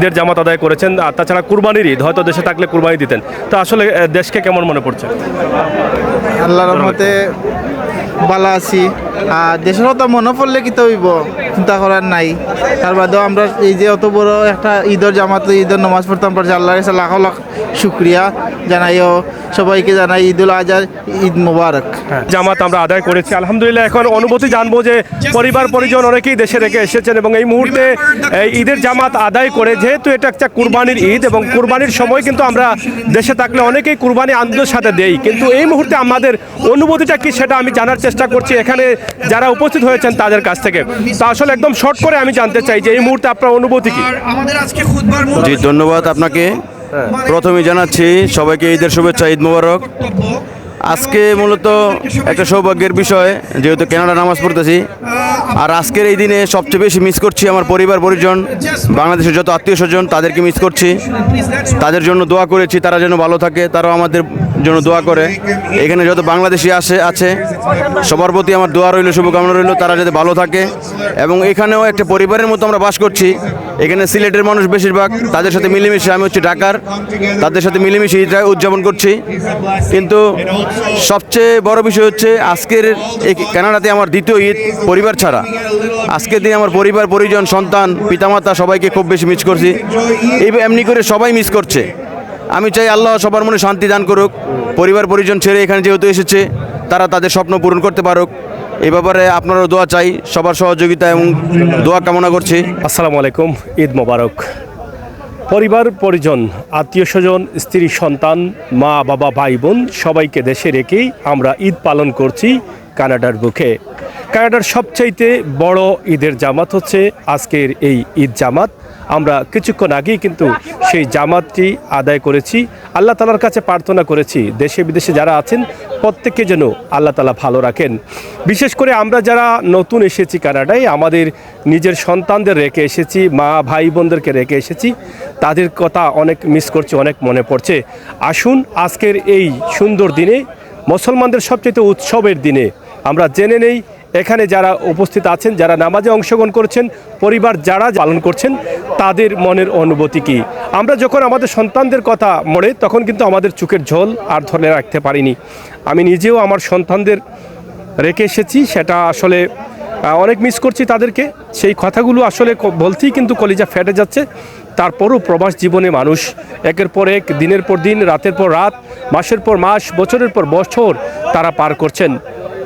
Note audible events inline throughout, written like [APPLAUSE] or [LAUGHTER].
ঈদের জামাত আদায় করেছেন, আর তাছাড়া কুরবানির ঈদ, হয়তো দেশে থাকলে কুরবানি দিতেন। তো আসলে দেশকে কেমন মনে পড়ছে? আল্লাহ রহমতে ভালো আছি। আর দেশের কথা মনে পড়লে কি তো হইব চিন্তা করার নাই। তার বাদেও আমরা এই যে অত বড় একটা ঈদের জামাত, ঈদের নমাজ পড়তাম পারছি আল্লাহর কাছে লাখ লাখ শুক্রিয়া জানাইও, সবাইকে জানাই ঈদুল আজহার, ঈদ মুবারক। জামাত আমরা আদায় করেছি। আলহামদুলিল্লাহ, এখন অনুভূতি জানব যে পরিবার, পরিজন অনেকেই দেশে রেখে এসেছেন এবং এই মুহূর্তে ঈদের জামাত আদায় করে যেহেতু এটা একটা কুরবানির ঈদ এবং কুরবানির সময় কিন্তু আমরা দেশে থাকলে অনেকেই কুরবানি আনন্দের সাথে দেই। কিন্তু এই মুহূর্তে আমাদের অনুভূতিটা কি সেটা আমি জানার চেষ্টা করছি এখানে যারা উপস্থিত হয়েছেন তাদের কাছ থেকে। তা আসলে একদম শর্ট করে আমি জানতে চাই যে এই মুহূর্তে আপনার অনুভূতি কি? আমাদের আজকে খুদবার মূল জি ধন্যবাদ আপনাকে। প্রথমে জানাচ্ছি সবাইকে ঈদের শুভেচ্ছা ঈদ মোবারক। আজকে মূলত একটা সৌভাগ্যের বিষয় যেহেতু কেনাডা নামাজ পড়তেছি। আর আজকের এই দিনে সবচেয়ে বেশি মিস করছি আমার পরিবার পরিজন বাংলাদেশের যত আত্মীয় স্বজন তাদেরকে মিস করছি। তাদের জন্য দোয়া করেছি তারা যেন ভালো থাকে তারাও আমাদের জন্য দোয়া করে। এখানে যত বাংলাদেশি আসে, আছে, সবার প্রতি আমার দোয়া রইল, শুভকামনা রইল, তারা যাতে ভালো থাকে। এবং এখানেও একটা পরিবারের মতো আমরা বাস করছি। এখানে সিলেটের মানুষ বেশিরভাগ, তাদের সাথে মিলেমিশে আমি হচ্ছে ঢাকার। তাদের সাথে মিলেমিশে ঈদটা উদযাপন করছি। কিন্তু সবচেয়ে বড় বিষয় হচ্ছে, আজকের এই কানাডাতে আমার দ্বিতীয় ঈদ পরিবার ছাড়া। আজকের দিনে আমার পরিবার, পরিজন, সন্তান, পিতামাতা সবাইকে খুব বেশি মিস করছি। এই এমনি করে সবাই মিস করছে। আমি চাই আল্লাহ সবার মনে শান্তি দান করুক। পরিবার, পরিজন ছেড়ে এখানে যেহেতু এসেছে, তারা তাদের স্বপ্ন পূরণ করতে পারুক। এই ব্যাপারে আপনারও দোয়া চাই, সবার সহযোগিতা এবং দোয়া কামনা করছি। আসসালামু আলাইকুম, ঈদ মোবারক। পরিবার, পরিজন, আত্মীয় স্বজন, স্ত্রী, সন্তান, মা, বাবা, ভাই, বোন, সবাইকে দেশে রেখেই আমরা ঈদ পালন করছি কানাডার বুকে। কানাডার সবচাইতে বড় ঈদের জামাত হচ্ছে আজকের এই ঈদ জামাত। আমরা কিছুক্ষণ আগেই কিন্তু সেই জামাতটি আদায় করেছি। আল্লাহ তালার কাছে প্রার্থনা করেছি, দেশে বিদেশে যারা আছেন, প্রত্যেককে যেন আল্লাহ তালা ভালো রাখেন। বিশেষ করে আমরা যারা নতুন এসেছি কানাডায়, আমাদের নিজের সন্তানদের রেখে এসেছি, মা ভাই বোনদেরকে রেখে এসেছি, তাদের কথা অনেক মিস করছে, অনেক মনে পড়ছে। আসুন, আজকের এই সুন্দর দিনে, মুসলমানদের সবচেয়ে উৎসবের দিনে, আমরা জেনে নেই এখানে যারা উপস্থিত আছেন, যারা নামাজে অংশগ্রহণ করছেন, পরিবার যারা পালন করছেন, তাদের মনের অনুভূতি কি? আমরা যখন আমাদের সন্তানদের কথা মরে তখন কিন্তু আমাদের চোখের ঝোল আর ধরে রাখতে পারিনি। আমি নিজেও আমার সন্তানদের রেখে এসেছি, সেটা আসলে অনেক মিস করছি তাদেরকে। সেই কথাগুলো আসলে বলতেই কিন্তু কলিজা ফেটে যাচ্ছে। তারপরও প্রবাস জীবনে মানুষ, একের পর এক, দিনের পর দিন, রাতের পর রাত, মাসের পর মাস, বছরের পর বছর তারা পার করছেন।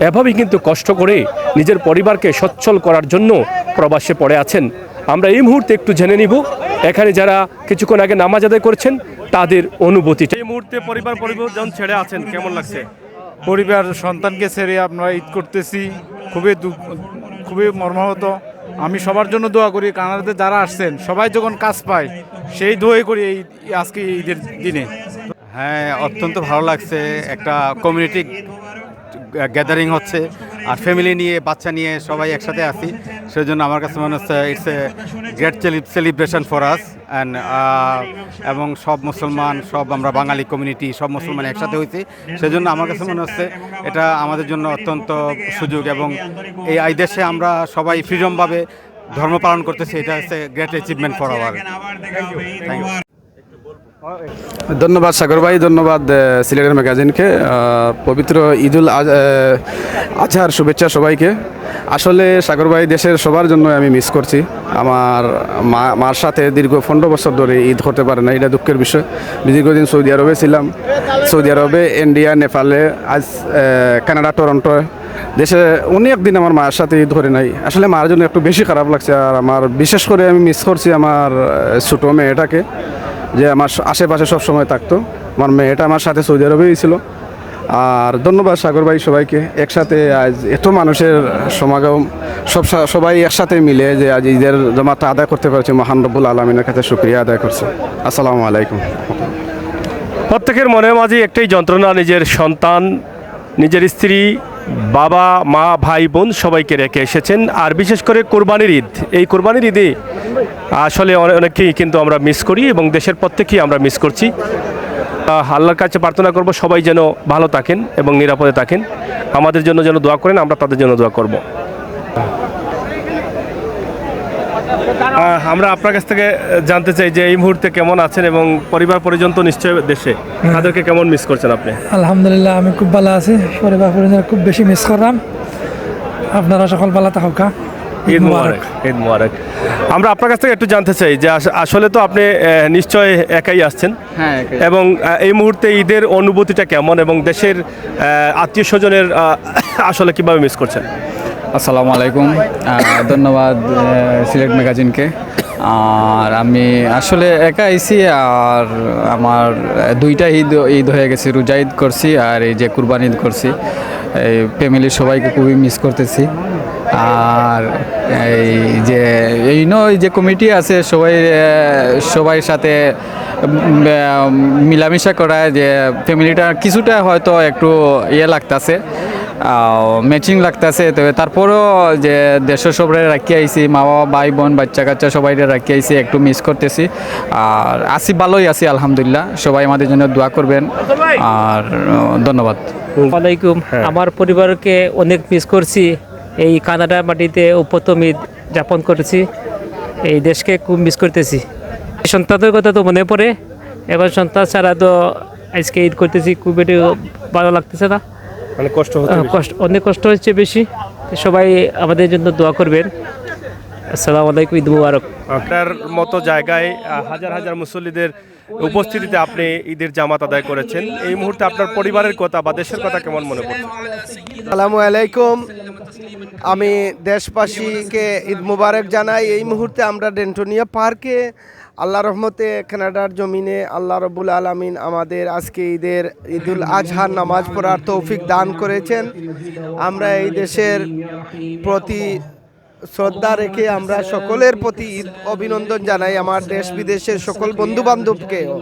এভাবেই কিন্তু কষ্ট করে নিজের পরিবারকে সচ্ছল করার জন্য প্রবাসে পড়ে আছেন। আমরা এই মুহূর্তে একটু জেনে নিব এখানে যারা কিছুক্ষণ আগে নামাজ আদায় করেছেন তাদের অনুভূতি এই মুহূর্তে পরিবার পরিবর্তন ছেড়ে আছেন কেমন লাগছে? পরিবার সন্তানকে ছেড়ে আমরা ঈদ করতেছি খুবই খুবই মর্মাহত। আমি সবার জন্য দোয়া করি কানাডাতে যারা আসছেন সবাই যখন কাজ পায় সেই দোয়াই করি এই আজকে ঈদের দিনে। হ্যাঁ অত্যন্ত ভালো লাগছে একটা কমিউনিটি গ্যাদারিং হচ্ছে আর ফ্যামিলি নিয়ে বাচ্চা নিয়ে সবাই একসাথে আসি সেই জন্য আমার কাছে মনে হচ্ছে it's a great celebration for us and এবং সব মুসলমান সব আমরা বাঙালি কমিউনিটি সব মুসলমান একসাথে হয়েছি। সেজন্য আমার কাছে মনে হচ্ছে এটা আমাদের জন্য অত্যন্ত সুযোগ এবং এই দেশে আমরা সবাই ফ্রিডমভাবে ধর্ম পালন করতেছি। এটা হচ্ছে great achievement for our thank you ধন্যবাদ সাগর ভাই, ধন্যবাদ সিলেটের ম্যাগাজিনকে পবিত্র ঈদুল আজহার শুভেচ্ছা সবাইকে। আসলে সাগর ভাই, দেশের সবার জন্য আমি মিস করছি। আমার মা, মার সাথে দীর্ঘ পনেরো বছর ধরে ঈদ হতে পারে না, এটা দুঃখের বিষয়। দীর্ঘদিন সৌদি আরবে ছিলাম। সৌদি আরবে, ইন্ডিয়া, নেপালে, আজ কানাডা, টরন্টো। দেশে অনেক দিন আমার মায়ের সাথে ঈদ করে নাই। আসলে মার জন্য একটু বেশি খারাপ লাগছে, আর আমার, বিশেষ করে আমি মিস করছি আমার ছোটো মেয়েটাকে। যে আমার আশেপাশে সব সময় থাকতো। আমার মেয়েটা আমার সাথে সৌদি আরবেই ছিল। আর ধন্যবাদ সাগর ভাই সবাইকে। একসাথে আজ এত মানুষের সমাগম, সব সবাই একসাথে মিলে যে আজ ঈদের জমাটা আদায় করতে পারছে। মহান রব্বুল আলমিনের কাছে শুক্রিয়া আদায় করছে। আসসালামু আলাইকুম। প্রত্যেকের মনে মাঝে একটাই যন্ত্রণা, নিজের সন্তান, নিজের স্ত্রী বাবা, মা, ভাই, বোন সবাইকে রেখে এসেছেন। আর বিশেষ করে কোরবানির ঈদ। এই কোরবানির ঈদে আসলে অনেকেই কিন্তু আমরা মিস করি এবং দেশের প্রত্যেকেই আমরা মিস করছি। আল্লাহর কাছে প্রার্থনা করব সবাই যেন ভালো থাকেন এবং নিরাপদে থাকেন। আমাদের জন্য যেন দোয়া করেন, আমরা তাদের জন্য দোয়া করব। আমরা আপনার কাছ থেকে জানতে চাই যে এই মুহূর্তে কেমন আছেন এবং পরিবার পরিজন তো নিশ্চয় দেশে। তাদেরকে কেমন মিস করছেন আপনি? আলহামদুলিল্লাহ আমি খুব ভালো আছি। পরিবার পরিজন খুব বেশি মিস করলাম। আপনারা সকল ভালো থাকা ঈদ মুবারক। ঈদ মুবারক। আমরা আপনার কাছ থেকে একটু জানতে চাই যে আস- আসলে তো আপনি নিশ্চয় একাই আসছেন। হ্যাঁ এবং এই মুহূর্তে ঈদের অনুভূতিটা কেমন এবং দেশের আত্মীয় স্বজনের [COUGHS] আসলে কীভাবে মিস করছেন? আসসালামু আলাইকুম। ধন্যবাদ সিলেট ম্যাগাজিনকে। আর আমি আসলে একা আইছি আর আমার দুইটা ঈদ ঈদ হয়ে গেছে রোজা ঈদ করছি আর এই যে কুরবান ঈদ করছি। এই ফ্যামিলির সবাইকে খুবই মিস করতেছি। আর এই যে, এই নয় যে কমিটি আছে, সবাই সবাই সাথে মিলামিশা করা যে ফ্যামিলিটা কিছুটা হয়তো একটু ইয়ে লাগতাছে। ম্যাচিং লাগতেছে তবে তারপরেও যে দেশের সবাই রাখি আইছি মা বাবা ভাই বোন বাচ্চা কাচ্চা সবাই রাখি আইছি একটু মিস করতেছি। আর আসি ভালোই আছি আলহামদুলিল্লাহ। সবাই আমাদের জন্য দোয়া করবেন। আর ধন্যবাদ। ওয়ালাইকুম। আমার পরিবারকে অনেক মিস করছি। এই কানাডা মাটিতে প্রথম ঈদ যাপন করেছি। এই দেশকে খুব মিস করতেছি। সন্তানের কথা তো মনে পড়ে। এবার সন্তান ছাড়া তো আজকে ঈদ করতেছি খুব একটু ভালো লাগতেছে না। মানে কষ্ট কষ্ট অনেক কষ্ট হচ্ছে বেশি। সবাই আমাদের জন্য দোয়া করবেন। আসসালামু আলাইকুম ঈদ মুবারক। আপনার মতো জায়গায় হাজার হাজার মুসল্লিদের উপস্থিতিতে আপনি ঈদের জামাত আদায় করেছেন। এই মুহূর্তে আপনার পরিবারের কথা বা দেশের কথা কেমন মনে পড়ছে? আসসালামু আলাইকুম। আমি দেশবাসীকে ঈদ মুবারক জানাই। এই মুহূর্তে আমরা ডেন্টোনিয়া পার্কে আল্লাহ রহমতে কানাডার জমিনে আল্লাহ রবুল আলমিন আমাদের আজকে ঈদের, ঈদুল আজহার নামাজ পড়ার তৌফিক দান করেছেন। আমরা এই দেশের প্রতি শ্রদ্ধা রেখে আমরা সকলের প্রতি ঈদ অভিনন্দন জানাই আমার দেশ বিদেশের সকল বন্ধু বান্ধবকেও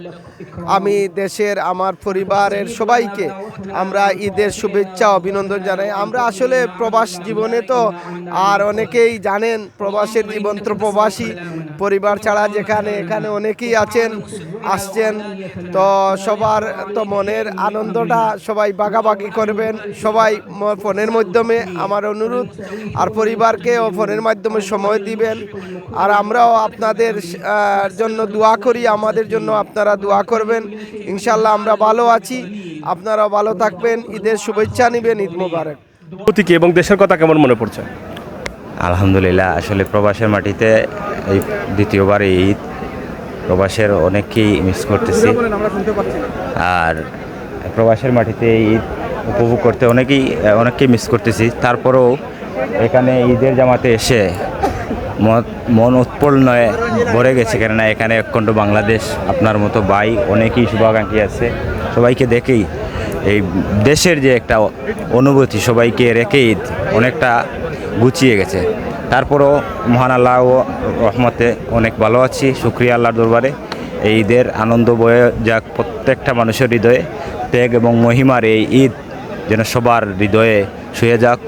আমি দেশের, আমার পরিবারের সবাইকে আমরা ঈদের শুভেচ্ছা, অভিনন্দন জানাই। আমরা আসলে প্রবাস জীবনে তো আর অনেকেই জানেন, প্রবাসের জীবন তো প্রবাসী। পরিবার ছাড়া যেখানে এখানে অনেকেই আছেন, আসছেন। তো সবার তো মনের আনন্দটা সবাই বাগাবাগি করবেন, সবাই ফোনের মাধ্যমে। আমার অনুরোধ, আর পরিবারকেও ফোনের মাধ্যমে সময় দিবেন। আর আমরাও আপনাদের জন্য দোয়া করি। আমাদের জন্য আপনারা দোয়া করবেন। ইনশাল্লাহ আমরা ভালো আছি। আপনারাও ভালো থাকবেন। ঈদের শুভেচ্ছা নেবেন। ঈদ মোবারক। অনুভূতি কি এবং দেশের কথা কেমন মনে পড়ছে? আলহামদুলিল্লাহ আসলে প্রবাসের মাটিতে এই দ্বিতীয়বার এই ঈদ। প্রবাসের অনেককেই মিস করতেছি। আর প্রবাসের মাটিতে এই ঈদ উপভোগ করতে অনেকেই অনেককেই মিস করতেছি। তারপরেও এখানে ঈদের জামাতে এসে মন- উৎপন্নয়ে ভরে গেছে কেননা এখানে একখণ্ড বাংলাদেশ। আপনার মতো ভাই অনেকেই শুভাকাঙ্ক্ষী আছে। সবাইকে দেখেই এই দেশের যে একটা অনুভূতি, সবাইকে রেখে ঈদ অনেকটা গুছিয়ে গেছে। তারপরও মহান আল্লাহ রহমতে অনেক ভালো আছি। শুক্রিয়া আল্লাহর দরবারে। এই ঈদের আনন্দ বয়ে যাক প্রত্যেকটা মানুষের হৃদয়ে। ত্যাগ এবং মহিমার এই ঈদ যেন সবার হৃদয়ে শুয়ে যাক।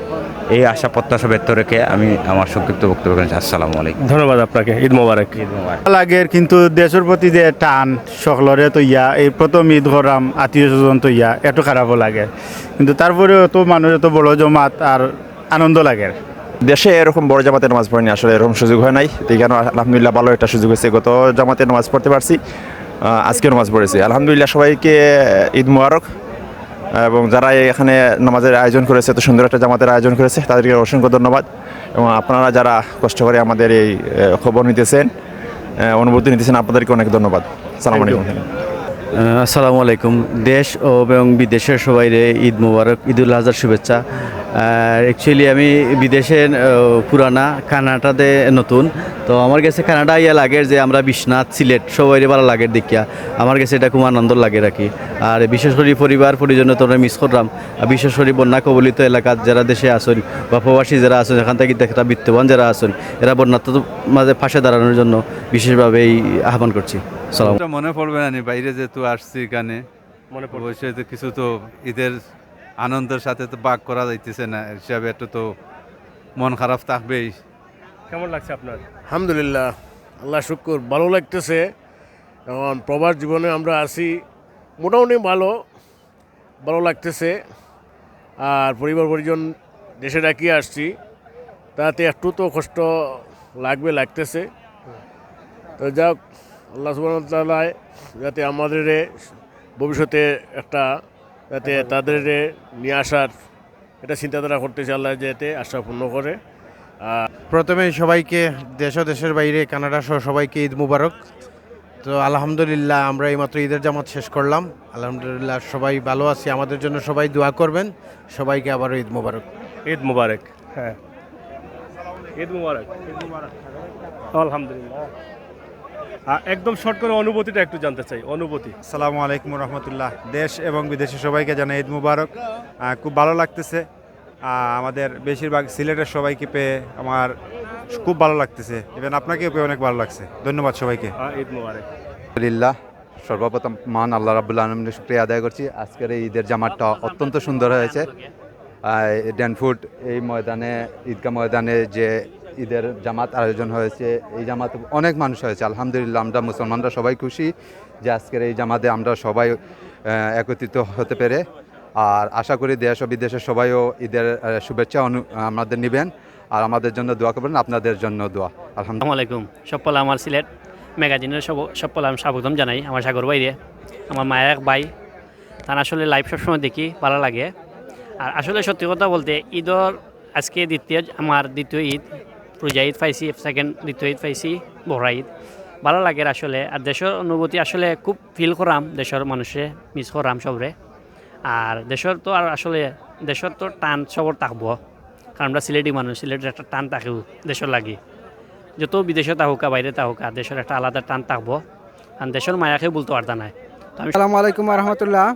এই আশা প্রত্যাশা ব্যক্ত রেখে আমি আমার সংক্ষিপ্ত বক্তব্য করেছি আসসালামু আলাইকুম। ধন্যবাদ আপনাকে ঈদ মোবারক। ঈদ মোবারক। লাগে কিন্তু দেশের প্রতি যে টান সকলরে তো ইয়া এই প্রথম ঈদ করাম আত্মীয় স্বজন তো ইয়া এত খারাপও লাগে। কিন্তু তারপরেও তো মানুষ এত বড় জমাত আর আনন্দ লাগে। দেশে এরকম বড় জামাতে নামাজ পড়েনি আসলে এরকম সুযোগ হয় নাই। তো এখানে আলহামদুলিল্লাহ ভালো একটা সুযোগ হয়েছে। গত জামাতে নামাজ পড়তে পারছি আজকে নামাজ পড়েছি। আলহামদুলিল্লাহ সবাইকে ঈদ মুবারক। এবং যারা এখানে নামাজের আয়োজন করেছে এত সুন্দর একটা জামাতের আয়োজন করেছে তাদেরকে অসংখ্য ধন্যবাদ। এবং আপনারা যারা কষ্ট করে আমাদের এই খবর নিতেছেন অনুভূতি নিতেছেন আপনাদেরকে অনেক ধন্যবাদ। সালাম আলাইকুম। আসসালামু আলাইকুম। দেশ ও এবং বিদেশের সবাই রে ঈদ মুবারক ঈদুল আজহার শুভেচ্ছা। অ্যাকচুয়ালি আমি বিদেশে পুরানা কানাডাতে নতুন। তো আমার কাছে কানাডা ইয়া লাগে যে আমরা বিশ্বনাথ সিলেট সবাই ভালো লাগে দেখিয়া। আমার কাছে এটা খুব আনন্দ লাগে রাখি আর বিশেষ করে পরিবার পরিজন তো আমরা মিস করলাম। আর বিশেষ করে বন্যা কবলিত এলাকার যারা দেশে আসেন বা প্রবাসী যারা আছেন এখান থেকে দেখা বিত্তবান যারা আছেন এরা বন্যাত্ম মাঝে পাশে দাঁড়ানোর জন্য বিশেষভাবে এই আহ্বান করছি। সালাম। মনে পড়বে না নি, বাইরে যেহেতু আসছি এখানে মনে পড়ছে। অবশ্যই কিছু তো ঈদের আনন্দের সাথে তো বাক করা যাইতেছে না হিসাবে একটু তো মন খারাপ থাকবেই। কেমন লাগছে আপনার? আলহামদুলিল্লাহ আল্লাহ শুক্র। ভালো লাগতেছে। এখন প্রবাস জীবনে আমরা আছি মোটামুটি ভালো ভালো লাগতেছে। আর পরিবার পরিজন দেশে ডাকিয়ে আসছি তাতে একটু তো কষ্ট লাগবে লাগতেছে। তো যাক আল্লাহ সুবাহ যাতে আমাদের ভবিষ্যতে একটা যাতে তাদের নিয়ে আসার এটা চিন্তাধারা করতেছে আল্লাহ যাতে আশা পূর্ণ করে। প্রথমে সবাইকে দেশ ও দেশের বাইরে কানাডা সহ সবাইকে ঈদ মুবারক। তো আলহামদুলিল্লাহ আমরা এইমাত্র ঈদের জামাত শেষ করলাম। আলহামদুলিল্লাহ সবাই ভালো আছি আমাদের জন্য সবাই দোয়া করবেন। সবাইকে আবারও ঈদ মুবারক। ঈদ মুবারক। হ্যাঁ। ঈদ মুবারক। আলহামদুলিল্লাহ। আহ, একদম শর্ট করে অনুভূতিটা একটু জানতে চাই অনুভূতি। আসসালামু আলাইকুম রহমতুল্লাহ। দেশ এবং বিদেশে সবাইকে জানাই ঈদ মুবারক। খুব ভালো লাগতেছে। আমাদের বেশিরভাগ সিলেটের সবাইকে পেয়ে আমার খুব ভালো লাগতেছে। ইভেন আপনাকেও পেয়ে অনেক ভালো লাগছে। ধন্যবাদ সবাইকে। ঈদ মুবারক। আলহামদুলিল্লাহ সর্বপ্রথম মান আল্লাহ রাবুল্লাহ আলমের শুক্রিয়া আদায় করছি। আজকের এই ঈদের জামাতটা অত্যন্ত সুন্দর হয়েছে। ড্যানফুড এই ময়দানে ঈদগাহ ময়দানে যে ঈদের জামাত আয়োজন হয়েছে। এই জামাত অনেক মানুষ হয়েছে, আলহামদুলিল্লাহ, আমরা মুসলমানরা সবাই খুশি যে আজকের এই জামাতে আমরা সবাই একত্রিত হতে পেরে। আর আশা করি দেশ ও বিদেশের সবাইও ঈদের শুভেচ্ছা অনু, আমাদের নেবেন। আর আমাদের জন্য দোয়া করবেন, আপনাদের জন্য দোয়া। আলহামদুলিল্লাহ। আলাইকুম। সপ্পল আমার সিলেট ম্যাগাজিনের সব সপ্পল আমি স্বাগতম জানাই আমার সাগর বাইরে আমার মায়ের এক ভাই, তার আসলে লাইভ সবসময় দেখি, ভালো লাগে। আর আসলে সত্যি কথা বলতে ঈদর আজকে দ্বিতীয়, আমার দ্বিতীয় ঈদ। ঈদ পাইছি সেকেন্ড দ্বিতীয় ঈদ পাইছি বড়া ঈদ ভালো লাগে আসলে। আর দেশের অনুভূতি আসলে খুব ফিল করাম, দেশের মানুষে মিস করাম সবরে। আর দেশের তো আর আসলে, দেশের তো টান সবর থাকব। কারণ আমরা সিলেটি মানুষ, সিলেটের একটা টান থাকেও দেশের লাগি। যত বিদেশে থাকুকা বাইরে থাকুকা দেশের একটা আলাদা টান থাকব। আর দেশের মায়াকে বলতে পারতা নাই আসসালামু আলাইকুম রহমতুল্লাহ।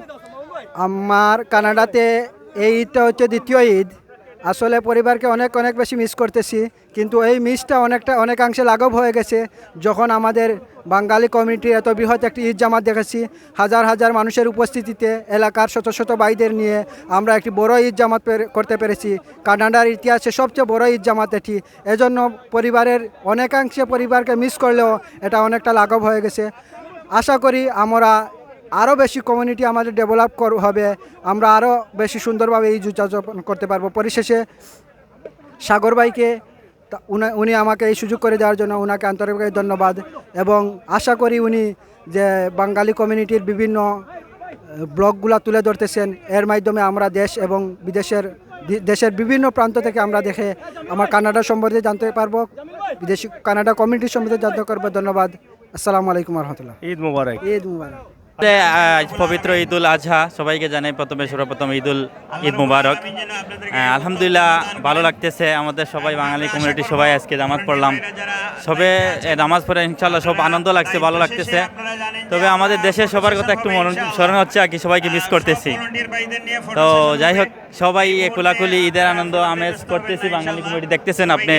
আমার কানাডাতে এই ঈদটা হচ্ছে দ্বিতীয় ঈদ। আসলে পরিবারকে অনেক অনেক বেশি মিস করতেছি, কিন্তু এই মিসটা অনেকটা, অনেকাংশে লাঘব হয়ে গেছে। যখন আমাদের বাঙালি কমিউনিটির এত বৃহৎ একটি ঈদ জামাত দেখেছি, হাজার হাজার মানুষের উপস্থিতিতে এলাকার শত শত ভাইদের নিয়ে আমরা একটি বড় ঈদ জামাত করতে পেরেছি। কানাডার ইতিহাসে সবচেয়ে বড় ঈদ জামাত এটি। এজন্য পরিবারের অনেকাংশে পরিবারকে মিস করলেও এটা অনেকটা লাঘব হয়ে গেছে। আশা করি আমরা আরও বেশি কমিউনিটি আমাদের ডেভেলপ কর হবে। আমরা আরও বেশি সুন্দরভাবে এই উদযাপন করতে পারব। পরিশেষে সাগর ভাইকে উনি- আমাকে এই সুযোগ করে দেওয়ার জন্য ওনাকে আন্তরিকভাবে ধন্যবাদ এবং আশা করি উনি যে বাঙালি কমিউনিটির বিভিন্ন ব্লগগুলো তুলে ধরতেছেন। এর মাধ্যমে আমরা দেশ এবং বিদেশের দেশের বিভিন্ন প্রান্ত থেকে আমরা দেখে আমার কানাডা সম্বন্ধে জানতে পারব। বিদেশি কানাডা কমিউনিটি সম্বন্ধে জানতে পারব। ধন্যবাদ। আসসালামু আলাইকুম রহমতুল্লাহ। ঈদ মুবারক। ঈদ মুবারক। পবিত্র ঈদুল আজহা, সবাইকে জানাই প্রথমে সর্বপ্রথম ঈদ উল ঈদ মুবারক। আলহামদুলিল্লাহ, ভালো লাগতেছে আমাদের সবাই, বাঙালি কমিউনিটি সবাই আজকে নামাজ পড়লাম। সবে নামাজ পড়ে ইনশাল্লাহ সব আনন্দ লাগছে, ভালো লাগতেছে। তবে আমাদের দেশের সবার কথা একটু স্মরণ হচ্ছে, আর কি সবাইকে মিস করতেছি। তো যাই হোক, সবাই কোলাকুলি, ঈদের আনন্দ, আমেজ করতেছি, বাঙালি কমিউনিটি দেখতেছেন আপনি।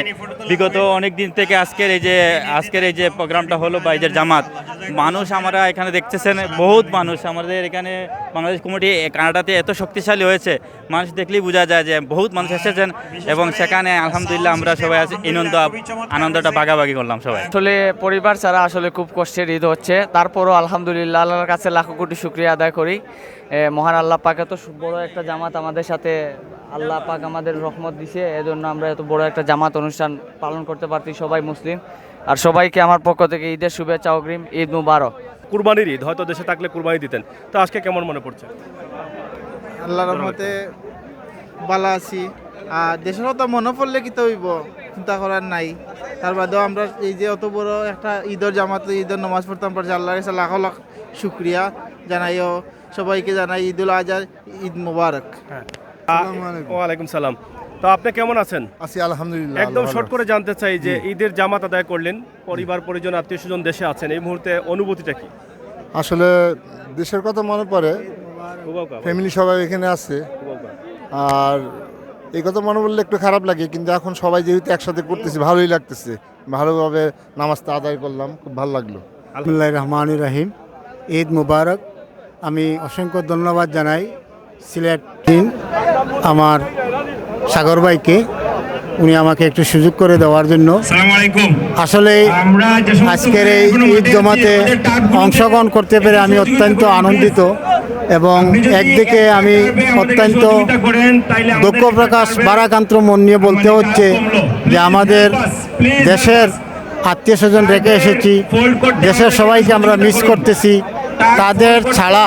বিগত অনেক দিন থেকে আজকের এই যে, আজকের এই যে প্রোগ্রামটা হলো বা ঈদের জামাত, মানুষ আমরা এখানে দেখতেছেন, বহুত মানুষ আমাদের এখানে বাংলাদেশ কমিটি কানাডাতে এত শক্তিশালী হয়েছে। মানুষ দেখলেই বোঝা যায় যে বহুত মানুষ এসেছেন এবং সেখানে আলহামদুলিল্লাহ আমরা সবাই আজ আনন্দ আনন্দটা ভাগাভাগি করলাম সবাই। আসলে পরিবার ছাড়া আসলে খুব কষ্টের ঈদ হচ্ছে। তারপরও আলহামদুলিল্লাহ আল্লাহর কাছে লাখো কোটি শুক্রিয়া আদায় করি। মহান আল্লাহ পাক এত সু- বড় একটা জামাত আমাদের সাথে আল্লাহ পাক আমাদের রহমত দিছে এজন্য আমরা এত বড় একটা জামাত অনুষ্ঠান পালন করতে পারছি সবাই মুসলিম। আর সবাইকে আমার পক্ষ থেকে ঈদের শুভেচ্ছা অগ্রিম ঈদ মুবারক। কুরবানির ঈদ হয়তো দেশে থাকলে কুরবানি দিতেন। তো আজকে কেমন মনে পড়ছে? আল্লাহ রহমতে বালা আছি। আর দেশের কথা মনে পড়লে কি তো হইব চিন্তা করার নাই। তার বাদেও আমরা এই যে অত বড় একটা ঈদের জামাত ঈদের নমাজ পড়তাম পারছি আল্লাহর কাছে লাখ লাখ শুক্রিয়া জানাইও সবাইকে জানাই ঈদুল আজহার ঈদ মুবারক। হ্যাঁ। ওয়ালাইকুম সালাম। তো আপনি কেমন আছেন? আছি আলহামদুলিল্লাহ একদম শর্ট করে জানতে চাই যে ঈদের জামাত আদায় করলেন পরিবার পরিজন আত্মীয় স্বজন দেশে আছেন এই মুহূর্তে অনুভূতিটা কি? আসলে দেশের কথা মনে পড়ে। ফ্যামিলি সবাই এখানে আছে। আর এই কথা মনে বললে একটু খারাপ লাগে, কিন্তু এখন সবাই যেহেতু একসাথে করতেছি, ভালোই লাগতেছে। ভালোভাবে নামাজটা আদায় করলাম, খুব ভালো লাগল। আলহামদুলিল্লাহ রহমান রাহিম। ঈদ মুবারক। আমি অসংখ্য ধন্যবাদ জানাই সিলেট টিম, আমার সাগর ভাইকে। উনি আমাকে একটু সুযোগ করে দেওয়ার জন্য। আসলে আজকের এই ঈদ জমাতে অংশগ্রহণ করতে পেরে আমি অত্যন্ত আনন্দিত এবং একদিকে আমি অত্যন্ত দুঃখ প্রকাশ বারাকান্ত মন নিয়ে বলতে হচ্ছে যে আমাদের দেশের আত্মীয় স্বজন রেখে এসেছি। দেশের সবাইকে আমরা মিস করতেছি। তাদের ছাড়া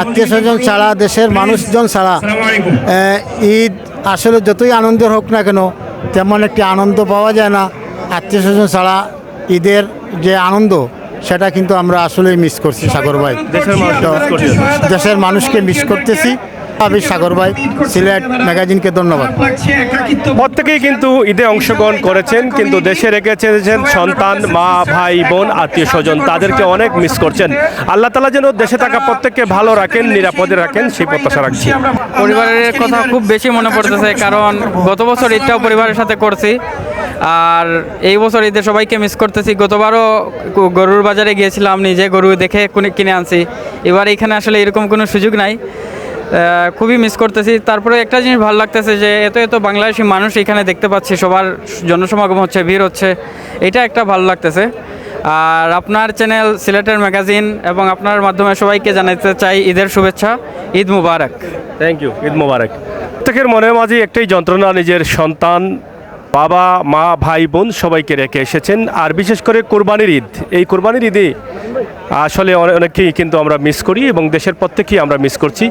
আত্মীয় স্বজন ছাড়া দেশের মানুষজন ছাড়া ঈদ আসলে যতই আনন্দের হোক না কেন তেমন একটি আনন্দ পাওয়া যায় না। আত্মীয় স্বজন ছাড়া ঈদের যে আনন্দ সেটা কিন্তু আমরা আসলেই মিস করছি সাগর ভাই। দেশের মানুষকে মিস করতেছি। আমি সাগর ভাই সিলেট ম্যাগাজিনকে ধন্যবাদ। প্রত্যেকেই কিন্তু ঈদে অংশগ্রহণ করেছেন কিন্তু দেশে রেখেছেন সন্তান মা ভাই বোন আত্মীয় স্বজন তাদেরকে অনেক মিস করছেন। আল্লাহ তালা যেন দেশে থাকা প্রত্যেককে ভালো রাখেন নিরাপদে রাখেন সেই প্রত্যাশা রাখছি। পরিবারের কথা খুব বেশি মনে পড়তেছে কারণ গত বছর ঈদটাও পরিবারের সাথে করছি আর এই বছর ঈদে সবাইকে মিস করতেছি। গতবারও গরুর বাজারে গিয়েছিলাম নিজে গরু দেখে কোনে- কিনে আনছি। এবার এখানে আসলে এরকম কোনো সুযোগ নাই। খুবই মিস করতেছি। তারপরে একটা জিনিস ভালো লাগতেছে যে এত এত বাংলাদেশি মানুষ এখানে দেখতে পাচ্ছি, সবার জনসমাগম হচ্ছে, ভিড় হচ্ছে, এটা একটা ভালো লাগতেছে। আর আপনার চ্যানেল সিলেটের ম্যাগাজিন এবং আপনার মাধ্যমে সবাইকে জানাতে চাই ঈদের শুভেচ্ছা, ঈদ মুবারক। Thank you Eid Mubarak. প্রত্যেকের মনের মাঝে একটাই যন্ত্রণা, নিজের সন্তান, বাবা, মা, ভাই, বোন সবাইকে রেখে এসেছেন। আর বিশেষ করে কোরবানির ঈদ। এই কোরবানির ঈদে আসলে অনেকেই কিন্তু আমরা মিস করি এবং দেশের প্রত্যেকেই আমরা মিস করছি।